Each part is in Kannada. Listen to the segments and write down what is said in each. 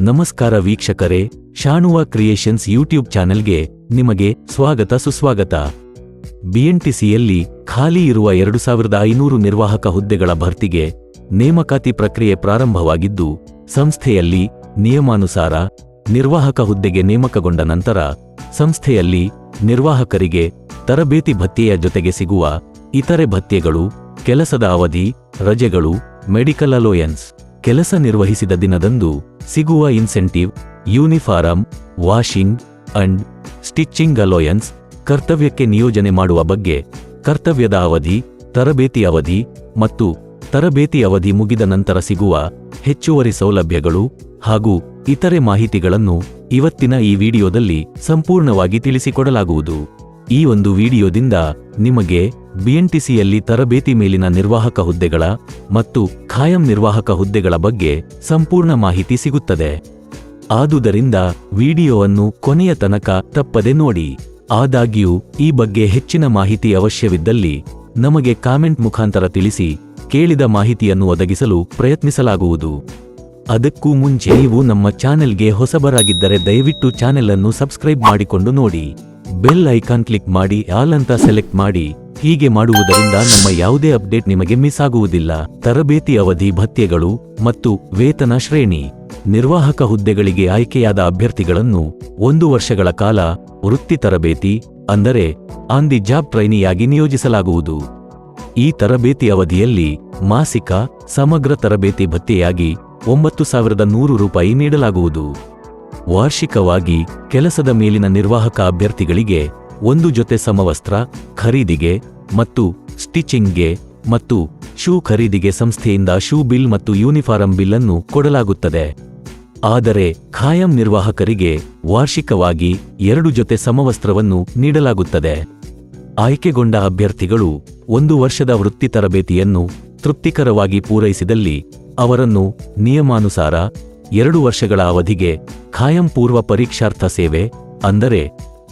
ನಮಸ್ಕಾರ ವೀಕ್ಷಕರೇ, ಶಾಣುವ ಕ್ರಿಯೇಷನ್ಸ್ ಯೂಟ್ಯೂಬ್ ಚಾನೆಲ್ಗೆ ನಿಮಗೆ ಸ್ವಾಗತ ಸುಸ್ವಾಗತ. ಬಿಎನ್ಟಿಸಿಯಲ್ಲಿ ಖಾಲಿ ಇರುವ ಎರಡು ಸಾವಿರದ ಐನೂರು ನಿರ್ವಾಹಕ ಹುದ್ದೆಗಳ ಭರ್ತಿಗೆ ನೇಮಕಾತಿ ಪ್ರಕ್ರಿಯೆ ಪ್ರಾರಂಭವಾಗಿದ್ದು, ಸಂಸ್ಥೆಯಲ್ಲಿ ನಿಯಮಾನುಸಾರ ನಿರ್ವಾಹಕ ಹುದ್ದೆಗೆ ನೇಮಕಗೊಂಡ ನಂತರ ಸಂಸ್ಥೆಯಲ್ಲಿ ನಿರ್ವಾಹಕರಿಗೆ ತರಬೇತಿ ಭತ್ಯೆಯ ಜೊತೆಗೆ ಸಿಗುವ ಇತರೆ ಭತ್ಯೆಗಳು, ಕೆಲಸದ ಅವಧಿ, ರಜೆಗಳು, ಮೆಡಿಕಲ್ ಅಲೋಯನ್ಸ್ ಕೆಲಸ ನಿರ್ವಹಿಸಿದ ದಿನದಂದು ಸಿಗುವ incentive uniform washing and stitching allowance ಕರ್ತವ್ಯಕ್ಕೆ ನಿಯೋಜನೆ ಮಾಡುವ ಬಗ್ಗೆ ಕರ್ತವ್ಯದ ಅವಧಿ, ತರಬೇತಿ ಅವಧಿ ಮತ್ತು ತರಬೇತಿ ಅವಧಿ ಮುಗಿದ ನಂತರ ಸಿಗುವ ಹೆಚ್ಚುವರಿ ಸೌಲಭ್ಯಗಳು ಹಾಗೂ ಇತರೆ ಮಾಹಿತಿಗಳನ್ನು ಇವತ್ತಿನ ಈ ವಿಡಿಯೋದಲ್ಲಿ ಸಂಪೂರ್ಣವಾಗಿ ತಿಳಿಸಿಕೊಡಲಾಗುವುದು. ಈ ಒಂದು ವಿಡಿಯೋದಿಂದ ನಿಮಗೆ ಬಿಎನ್ಟಿಸಿಯಲ್ಲಿ ತರಬೇತಿ ಮೇಲಿನ ನಿರ್ವಾಹಕ ಹುದ್ದೆಗಳ ಮತ್ತು ಖಾಯಂ ನಿರ್ವಾಹಕ ಹುದ್ದೆಗಳ ಬಗ್ಗೆ ಸಂಪೂರ್ಣ ಮಾಹಿತಿ ಸಿಗುತ್ತದೆ. ಆದುದರಿಂದ ವಿಡಿಯೋವನ್ನು ಕೊನೆಯ ತನಕ ತಪ್ಪದೆ ನೋಡಿ. ಆದಾಗ್ಯೂ, ಈ ಬಗ್ಗೆ ಹೆಚ್ಚಿನ ಮಾಹಿತಿ ಅವಶ್ಯವಿದ್ದಲ್ಲಿ ನಮಗೆ ಕಾಮೆಂಟ್ ಮುಖಾಂತರ ತಿಳಿಸಿ, ಕೇಳಿದ ಮಾಹಿತಿಯನ್ನು ಒದಗಿಸಲು ಪ್ರಯತ್ನಿಸಲಾಗುವುದು. ಅದಕ್ಕೂ ಮುಂಚೆ ನೀವು ನಮ್ಮ ಚಾನೆಲ್ಗೆ ಹೊಸಬರಾಗಿದ್ದರೆ ದಯವಿಟ್ಟು ಚಾನೆಲ್ ಅನ್ನು ಸಬ್ಸ್ಕ್ರೈಬ್ ಮಾಡಿಕೊಂಡು ನೋಡಿ. ಬೆಲ್ ಐಕಾನ್ ಕ್ಲಿಕ್ ಮಾಡಿ, ಆಲ್ ಅಂತ ಸೆಲೆಕ್ಟ್ ಮಾಡಿ. ಹೀಗೆ ಮಾಡುವುದರಿಂದ ನಮ್ಮ ಯಾವುದೇ ಅಪ್ಡೇಟ್ ನಿಮಗೆ ಮಿಸ್ ಆಗುವುದಿಲ್ಲ. ತರಬೇತಿ ಅವಧಿ ಭತ್ಯೆಗಳು ಮತ್ತು ವೇತನ ಶ್ರೇಣಿ. ನಿರ್ವಾಹಕ ಹುದ್ದೆಗಳಿಗೆ ಆಯ್ಕೆಯಾದ ಅಭ್ಯರ್ಥಿಗಳನ್ನು ಒಂದು ವರ್ಷಗಳ ಕಾಲ ವೃತ್ತಿ ತರಬೇತಿ, ಅಂದರೆ ಆನ್ ದಿ ಜಾಬ್ ಟ್ರೈನಿಯಾಗಿ ನಿಯೋಜಿಸಲಾಗುವುದು. ಈ ತರಬೇತಿ ಅವಧಿಯಲ್ಲಿ ಮಾಸಿಕ, ಸಮಗ್ರ ತರಬೇತಿ ಭತ್ಯೆಯಾಗಿ ಒಂಬತ್ತು ಸಾವಿರದ ನೂರು ರೂಪಾಯಿ ನೀಡಲಾಗುವುದು. ವಾರ್ಷಿಕವಾಗಿ ಕೆಲಸದ ಮೇಲಿನ ನಿರ್ವಾಹಕ ಅಭ್ಯರ್ಥಿಗಳಿಗೆ ಒಂದು ಜೊತೆ ಸಮವಸ್ತ್ರ, ಖರೀದಿಗೆ ಮತ್ತು ಸ್ಟಿಚಿಂಗ್ಗೆ ಮತ್ತು ಶೂ ಖರೀದಿಗೆ ಸಂಸ್ಥೆಯಿಂದ ಶೂ ಬಿಲ್ ಮತ್ತು ಯೂನಿಫಾರಂ ಬಿಲ್ ಅನ್ನು ಕೊಡಲಾಗುತ್ತದೆ. ಆದರೆ ಖಾಯಂ ನಿರ್ವಾಹಕರಿಗೆ ವಾರ್ಷಿಕವಾಗಿ ಎರಡು ಜೊತೆ ಸಮವಸ್ತ್ರವನ್ನು ನೀಡಲಾಗುತ್ತದೆ. ಆಯ್ಕೆಗೊಂಡ ಅಭ್ಯರ್ಥಿಗಳು ಒಂದು ವರ್ಷದ ವೃತ್ತಿ ತರಬೇತಿಯನ್ನು ತೃಪ್ತಿಕರವಾಗಿ ಪೂರೈಸಿದಲ್ಲಿ ಅವರನ್ನು ನಿಯಮಾನುಸಾರ ಎರಡು ವರ್ಷಗಳ ಅವಧಿಗೆ ಖಾಯಂ ಪೂರ್ವ ಪರೀಕ್ಷಾರ್ಥ ಸೇವೆ, ಅಂದರೆ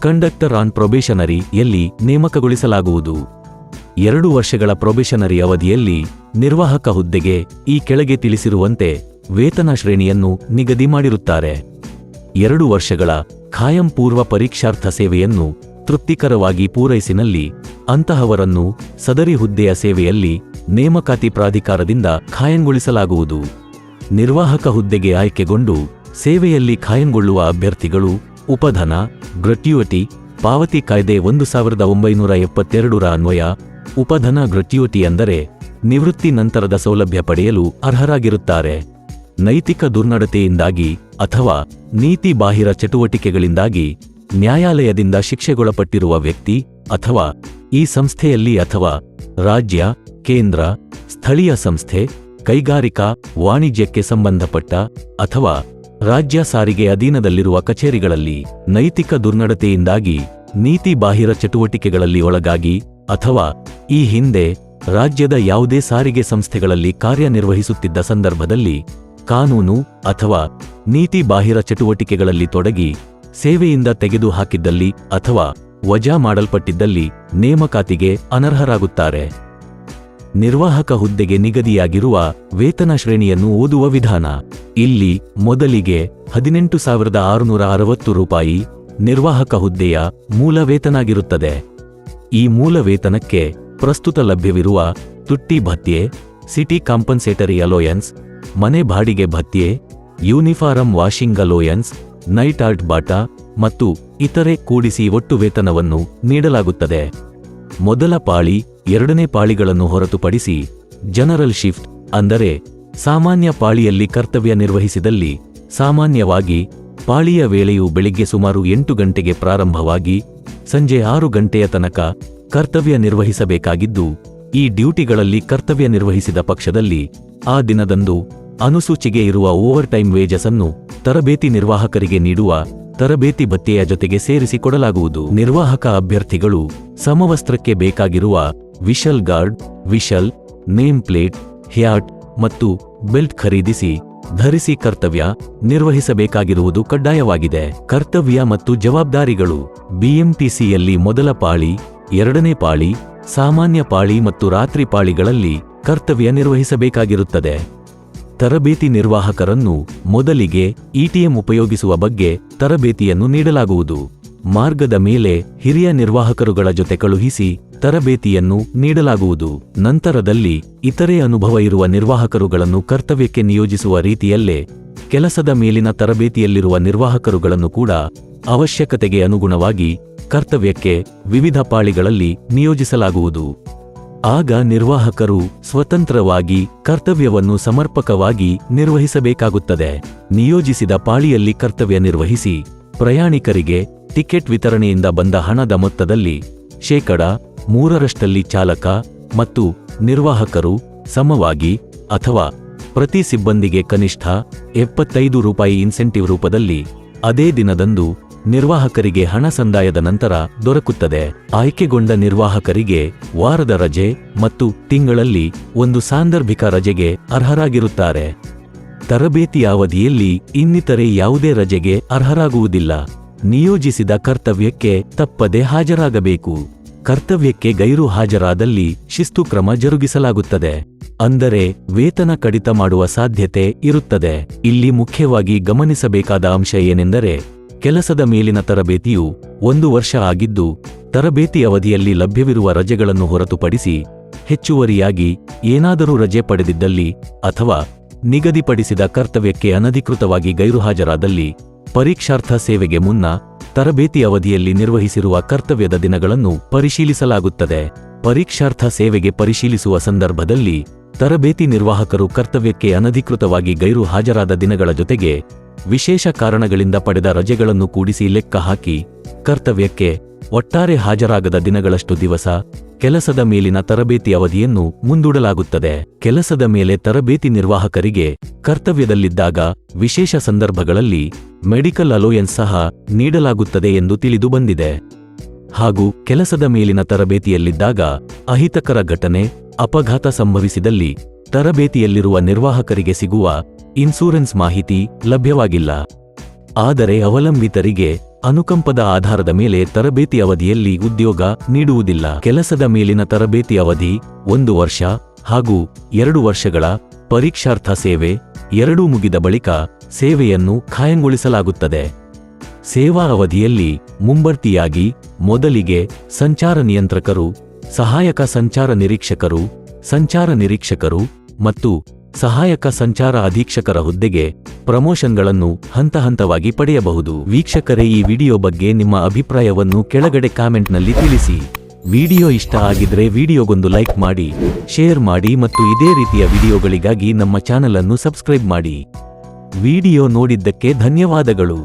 ಕಂಡಕ್ಟರ್ ಆನ್ ಪ್ರೊಬೇಷನರಿ ಎಲ್ಲಿ ನೇಮಕಗೊಳಿಸಲಾಗುವುದು. ಎರಡು ವರ್ಷಗಳ ಪ್ರೊಬೇಷನರಿ ಅವಧಿಯಲ್ಲಿ ನಿರ್ವಾಹಕ ಹುದ್ದೆಗೆ ಈ ಕೆಳಗೆ ತಿಳಿಸಿರುವಂತೆ ವೇತನ ಶ್ರೇಣಿಯನ್ನು ನಿಗದಿ ಮಾಡಿರುತ್ತಾರೆ. ಎರಡು ವರ್ಷಗಳ ಖಾಯಂ ಪೂರ್ವ ಪರೀಕ್ಷಾರ್ಥ ಸೇವೆಯನ್ನು ತೃಪ್ತಿಕರವಾಗಿ ಪೂರೈಸಿನಲ್ಲಿ ಅಂತಹವರನ್ನು ಸದರಿ ಹುದ್ದೆಯ ಸೇವೆಯಲ್ಲಿ ನೇಮಕಾತಿ ಪ್ರಾಧಿಕಾರದಿಂದ ಖಾಯಂಗೊಳಿಸಲಾಗುವುದು. ನಿರ್ವಾಹಕ ಹುದ್ದೆಗೆ ಆಯ್ಕೆಗೊಂಡು ಸೇವೆಯಲ್ಲಿ ಖಾಯಂಗೊಳ್ಳುವ ಅಭ್ಯರ್ಥಿಗಳು ಉಪಧನ ಗ್ರಟ್ಯುಯಿಟಿ ಪಾವತಿ ಕಾಯ್ದೆ ಒಂದು ಸಾವಿರದ ಒಂಬೈನೂರ ಎಪ್ಪತ್ತೆರಡರ ಅನ್ವಯ, ಉಪಧನ ಗ್ರಟ್ಯುಯಿಟಿ ಅಂದರೆ ನಿವೃತ್ತಿ ನಂತರದ ಸೌಲಭ್ಯ ಪಡೆಯಲು ಅರ್ಹರಾಗಿರುತ್ತಾರೆ. ನೈತಿಕ ದುರ್ನಡತೆಯಿಂದಾಗಿ ಅಥವಾ ನೀತಿ ಬಾಹಿರ ಚಟುವಟಿಕೆಗಳಿಂದಾಗಿ ನ್ಯಾಯಾಲಯದಿಂದ ಶಿಕ್ಷೆಗೊಳಪಟ್ಟಿರುವ ವ್ಯಕ್ತಿ ಅಥವಾ ಈ ಸಂಸ್ಥೆಯಲ್ಲಿ ಅಥವಾ ರಾಜ್ಯ, ಕೇಂದ್ರ, ಸ್ಥಳೀಯ ಸಂಸ್ಥೆ, ಕೈಗಾರಿಕಾ, ವಾಣಿಜ್ಯಕ್ಕೆ ಸಂಬಂಧಪಟ್ಟ ಅಥವಾ ರಾಜ್ಯ ಸಾರಿಗೆ ಅಧೀನದಲ್ಲಿರುವ ಕಚೇರಿಗಳಲ್ಲಿ ನೈತಿಕ ದುರ್ನಡತೆಯಿಂದಾಗಿ ನೀತಿ ಬಾಹಿರ ಚಟುವಟಿಕೆಗಳಲ್ಲಿ ಒಳಗಾಗಿ ಅಥವಾ ಈ ಹಿಂದೆ ರಾಜ್ಯದ ಯಾವುದೇ ಸಾರಿಗೆ ಸಂಸ್ಥೆಗಳಲ್ಲಿ ಕಾರ್ಯನಿರ್ವಹಿಸುತ್ತಿದ್ದ ಸಂದರ್ಭದಲ್ಲಿ ಕಾನೂನು ಅಥವಾ ನೀತಿ ಬಾಹಿರ ಚಟುವಟಿಕೆಗಳಲ್ಲಿ ತೊಡಗಿ ಸೇವೆಯಿಂದ ತೆಗೆದು ಹಾಕಿದ್ದಲ್ಲಿ ಅಥವಾ ವಜಾ ಮಾಡಲ್ಪಟ್ಟಿದ್ದಲ್ಲಿ ನೇಮಕಾತಿಗೆ ಅನರ್ಹರಾಗುತ್ತಾರೆ. ನಿರ್ವಾಹಕ ಹುದ್ದೆಗೆ ನಿಗದಿಯಾಗಿರುವ ವೇತನ ಶ್ರೇಣಿಯನ್ನು ಓದುವ ವಿಧಾನ. ಇಲ್ಲಿ ಮೊದಲಿಗೆ ಹದಿನೆಂಟು ಸಾವಿರದ ಆರುನೂರ ಅರವತ್ತು ರೂಪಾಯಿ ನಿರ್ವಾಹಕ ಹುದ್ದೆಯ ಮೂಲ ವೇತನಾಗಿರುತ್ತದೆ. ಈ ಮೂಲ ವೇತನಕ್ಕೆ ಪ್ರಸ್ತುತ ಲಭ್ಯವಿರುವ ತುಟ್ಟಿ ಭತ್ಯೆ, ಸಿಟಿ ಕಾಂಪನ್ಸೇಟರಿ ಅಲೋಯನ್ಸ್, ಮನೆ ಬಾಡಿಗೆ ಭತ್ಯೆ, uniform washing allowance, night halt Bata ಮತ್ತು ಇತರೆ ಕೂಡಿಸಿ ಒಟ್ಟು ವೇತನವನ್ನು ನೀಡಲಾಗುತ್ತದೆ. ಮೊದಲ ಪಾಳಿ ಎರಡನೇ ಪಾಳಿಗಳನ್ನು ಹೊರತುಪಡಿಸಿ ಜನರಲ್ ಶಿಫ್ಟ್ ಅಂದರೆ ಸಾಮಾನ್ಯ ಪಾಳಿಯಲ್ಲಿ ಕರ್ತವ್ಯ ನಿರ್ವಹಿಸಿದಲ್ಲಿ ಸಾಮಾನ್ಯವಾಗಿ ಪಾಳಿಯ ವೇಳೆಯು ಬೆಳಿಗ್ಗೆ ಸುಮಾರು ಎಂಟು ಗಂಟೆಗೆ ಪ್ರಾರಂಭವಾಗಿ ಸಂಜೆ ಆರು ಗಂಟೆಯ ತನಕ ಕರ್ತವ್ಯ ನಿರ್ವಹಿಸಬೇಕಾಗಿದ್ದು, ಈ ಡ್ಯೂಟಿಗಳಲ್ಲಿ ಕರ್ತವ್ಯ ನಿರ್ವಹಿಸಿದ ಪಕ್ಷದಲ್ಲಿ ಆ ದಿನದಂದು ಅನುಸೂಚಿಗೆ ಇರುವ ಓವರ್ ಟೈಮ್ ವೇಜಸ್ ಅನ್ನು ತರಬೇತಿ ನಿರ್ವಾಹಕರಿಗೆ ನೀಡುವ ತರಬೇತಿ ಭತ್ಯೆಯ ಜೊತೆಗೆ ಸೇರಿಸಿಕೊಡಲಾಗುವುದು. ನಿರ್ವಾಹಕ ಅಭ್ಯರ್ಥಿಗಳು ಸಮವಸ್ತ್ರಕ್ಕೆ ಬೇಕಾಗಿರುವ whistle guard, whistle, name plate, hat ಮತ್ತು ಬೆಲ್ಟ್ ಖರೀದಿಸಿ, ಧರಿಸಿ ಕರ್ತವ್ಯ ನಿರ್ವಹಿಸಬೇಕಾಗಿರುವುದು ಕಡ್ಡಾಯವಾಗಿದೆ. ಕರ್ತವ್ಯ ಮತ್ತು ಜವಾಬ್ದಾರಿಗಳು. ಬಿಎಂಟಿಸಿಯಲ್ಲಿ ಮೊದಲ ಪಾಳಿ, ಎರಡನೇ ಪಾಳಿ, ಸಾಮಾನ್ಯ ಪಾಳಿ ಮತ್ತು ರಾತ್ರಿ ಪಾಳಿಗಳಲ್ಲಿ ಕರ್ತವ್ಯ ನಿರ್ವಹಿಸಬೇಕಾಗಿರುತ್ತದೆ. ತರಬೇತಿ ನಿರ್ವಾಹಕರನ್ನು ಮೊದಲಿಗೆ ಇಟಿಎಂ ಉಪಯೋಗಿಸುವ ಬಗ್ಗೆ ತರಬೇತಿಯನ್ನು ನೀಡಲಾಗುವುದು. ಮಾರ್ಗದ ಮೇಲೆ ಹಿರಿಯ ನಿರ್ವಾಹಕರುಗಳ ಜೊತೆ ಕಳುಹಿಸಿ ತರಬೇತಿಯನ್ನು ನೀಡಲಾಗುವುದು. ನಂತರದಲ್ಲಿ ಇತರೆ ಅನುಭವ ಇರುವ ನಿರ್ವಾಹಕರುಗಳನ್ನು ಕರ್ತವ್ಯಕ್ಕೆ ನಿಯೋಜಿಸುವ ರೀತಿಯಲ್ಲೇ ಕೆಲಸದ ಮೇಲಿನ ತರಬೇತಿಯಲ್ಲಿರುವ ನಿರ್ವಾಹಕರುಗಳನ್ನು ಕೂಡ ಅವಶ್ಯಕತೆಗೆ ಅನುಗುಣವಾಗಿ ಕರ್ತವ್ಯಕ್ಕೆ ವಿವಿಧ ಪಾಳಿಗಳಲ್ಲಿ ನಿಯೋಜಿಸಲಾಗುವುದು. ಆಗ ನಿರ್ವಾಹಕರು ಸ್ವತಂತ್ರವಾಗಿ ಕರ್ತವ್ಯವನ್ನು ಸಮರ್ಪಕವಾಗಿ ನಿರ್ವಹಿಸಬೇಕಾಗುತ್ತದೆ. ನಿಯೋಜಿಸಿದ ಪಾಳಿಯಲ್ಲಿ ಕರ್ತವ್ಯ ನಿರ್ವಹಿಸಿ, ಪ್ರಯಾಣಿಕರಿಗೆ ಟಿಕೆಟ್ ವಿತರಣೆಯಿಂದ ಬಂದ ಹಣದ ಮೊತ್ತದಲ್ಲಿ ಶೇಕಡ ಮೂರರಷ್ಟಲ್ಲಿ ಚಾಲಕ ಮತ್ತು ನಿರ್ವಾಹಕರು ಸಮವಾಗಿ ಅಥವಾ ಪ್ರತಿ ಸಿಬ್ಬಂದಿಗೆ ಕನಿಷ್ಠ ಎಪ್ಪತ್ತೈದು ರೂಪಾಯಿ ಇನ್ಸೆಂಟಿವ್ ರೂಪದಲ್ಲಿ ಅದೇ ದಿನದಂದು ನಿರ್ವಾಹಕರಿಗೆ ಹಣ ಸಂದಾಯದ ನಂತರ ದೊರಕುತ್ತದೆ. ಆಯ್ಕೆಗೊಂಡ ನಿರ್ವಾಹಕರಿಗೆ ವಾರದ ರಜೆ ಮತ್ತು ತಿಂಗಳಲ್ಲಿ ಒಂದು ಸಾಂದರ್ಭಿಕ ರಜೆಗೆ ಅರ್ಹರಾಗಿರುತ್ತಾರೆ. ತರಬೇತಿಯ ಅವಧಿಯಲ್ಲಿ ಇನ್ನಿತರೆ ಯಾವುದೇ ರಜೆಗೆ ಅರ್ಹರಾಗುವುದಿಲ್ಲ. ನಿಯೋಜಿಸಿದ ಕರ್ತವ್ಯಕ್ಕೆ ತಪ್ಪದೆ ಹಾಜರಾಗಬೇಕು. ಕರ್ತವ್ಯಕ್ಕೆ ಗೈರು ಹಾಜರಾದಲ್ಲಿ ಶಿಸ್ತು ಕ್ರಮ ಜರುಗಿಸಲಾಗುತ್ತದೆ. ಅಂದರೆ ವೇತನ ಕಡಿತ ಮಾಡುವ ಸಾಧ್ಯತೆ ಇರುತ್ತದೆ. ಇಲ್ಲಿ ಮುಖ್ಯವಾಗಿ ಗಮನಿಸಬೇಕಾದ ಅಂಶ ಏನೆಂದರೆ ಕೆಲಸದ ಮೇಲಿನ ತರಬೇತಿಯು ಒಂದು ವರ್ಷ ಆಗಿದ್ದು, ತರಬೇತಿ ಅವಧಿಯಲ್ಲಿ ಲಭ್ಯವಿರುವ ರಜೆಗಳನ್ನು ಹೊರತುಪಡಿಸಿ ಹೆಚ್ಚುವರಿಯಾಗಿ ಏನಾದರೂ ರಜೆ ಪಡೆದಿದ್ದಲ್ಲಿ ಅಥವಾ ನಿಗದಿಪಡಿಸಿದ ಕರ್ತವ್ಯಕ್ಕೆ ಅನಧಿಕೃತವಾಗಿ ಗೈರುಹಾಜರಾದಲ್ಲಿ ಪರೀಕ್ಷಾರ್ಥ ಸೇವೆಗೆ ಮುನ್ನ ತರಬೇತಿ ಅವಧಿಯಲ್ಲಿ ನಿರ್ವಹಿಸಿರುವ ಕರ್ತವ್ಯದ ದಿನಗಳನ್ನು ಪರಿಶೀಲಿಸಲಾಗುತ್ತದೆ. ಪರೀಕ್ಷಾರ್ಥ ಸೇವೆಗೆ ಪರಿಶೀಲಿಸುವ ಸಂದರ್ಭದಲ್ಲಿ ತರಬೇತಿ ನಿರ್ವಾಹಕರು ಕರ್ತವ್ಯಕ್ಕೆ ಅನಧಿಕೃತವಾಗಿ ಗೈರು ಹಾಜರಾದ ದಿನಗಳ ಜೊತೆಗೆ ವಿಶೇಷ ಕಾರಣಗಳಿಂದ ಪಡೆದ ರಜೆಗಳನ್ನು ಕೂಡಿಸಿ ಲೆಕ್ಕ ಹಾಕಿ, ಕರ್ತವ್ಯಕ್ಕೆ ಒಟ್ಟಾರೆ ಹಾಜರಾಗದ ದಿನಗಳಷ್ಟು ದಿವಸ ಕೆಲಸದ ಮೇಲಿನ ತರಬೇತಿ ಅವಧಿಯನ್ನು ಮುಂದೂಡಲಾಗುತ್ತದೆ. ಕೆಲಸದ ಮೇಲೆ ತರಬೇತಿ ನಿರ್ವಾಹಕರಿಗೆ ಕರ್ತವ್ಯದಲ್ಲಿದ್ದಾಗ ವಿಶೇಷ ಸಂದರ್ಭಗಳಲ್ಲಿ ಮೆಡಿಕಲ್ ಅಲೋಯನ್ಸ್ ಸಹ ನೀಡಲಾಗುತ್ತದೆ ಎಂದು ತಿಳಿದು ಬಂದಿದೆ. ಹಾಗೂ ಕೆಲಸದ ಮೇಲಿನ ತರಬೇತಿಯಲ್ಲಿದ್ದಾಗ ಅಹಿತಕರ ಘಟನೆ, ಅಪಘಾತ ಸಂಭವಿಸಿದಲ್ಲಿ ತರಬೇತಿಯಲ್ಲಿರುವ ನಿರ್ವಾಹಕರಿಗೆ ಸಿಗುವ ಇನ್ಸೂರೆನ್ಸ್ ಮಾಹಿತಿ ಲಭ್ಯವಾಗಿಲ್ಲ. ಆದರೆ ಅವಲಂಬಿತರಿಗೆ ಅನುಕಂಪದ ಆಧಾರದ ಮೇಲೆ ತರಬೇತಿ ಅವಧಿಯಲ್ಲಿ ಉದ್ಯೋಗ ನೀಡುವುದಿಲ್ಲ. ಕೆಲಸದ ಮೇಲಿನ ತರಬೇತಿ ಅವಧಿ ಒಂದು ವರ್ಷ ಹಾಗೂ ಎರಡು ವರ್ಷಗಳ ಪರೀಕ್ಷಾರ್ಥ ಸೇವೆ ಎರಡೂ ಮುಗಿದ ಬಳಿಕ ಸೇವೆಯನ್ನು ಖಾಯಂಗೊಳಿಸಲಾಗುತ್ತದೆ. ಸೇವಾ ಅವಧಿಯಲ್ಲಿ ಮುಂಬರ್ತಿಯಾಗಿ ಮೊದಲಿಗೆ ಸಂಚಾರ ನಿಯಂತ್ರಕರು, ಸಹಾಯಕ ಸಂಚಾರ ನಿರೀಕ್ಷಕರು ಸಂಚಾರ ನಿರೀಕ್ಷಕರು ಮತ್ತು ಸಹಾಯಕ ಸಂಚಾರ ಅಧೀಕ್ಷಕರ ಹುದ್ದೆಗೆ ಪ್ರಮೋಷನ್ಗಳನ್ನು ಹಂತ ಹಂತವಾಗಿ ಪಡೆಯಬಹುದು. ವೀಕ್ಷಕರೇ, ಈ ವಿಡಿಯೋ ಬಗ್ಗೆ ನಿಮ್ಮ ಅಭಿಪ್ರಾಯವನ್ನು ಕೆಳಗಡೆ ಕಾಮೆಂಟ್ನಲ್ಲಿ ತಿಳಿಸಿ. ವಿಡಿಯೋ ಇಷ್ಟ ಆಗಿದ್ರೆ ವಿಡಿಯೋಗೊಂದು ಲೈಕ್ ಮಾಡಿ, ಶೇರ್ ಮಾಡಿ ಮತ್ತು ಇದೇ ರೀತಿಯ ವಿಡಿಯೋಗಳಿಗಾಗಿ ನಮ್ಮ ಚಾನಲ್ ಅನ್ನು ಸಬ್ಸ್ಕ್ರೈಬ್ ಮಾಡಿ. ವಿಡಿಯೋ ನೋಡಿದ್ದಕ್ಕೆ ಧನ್ಯವಾದಗಳು.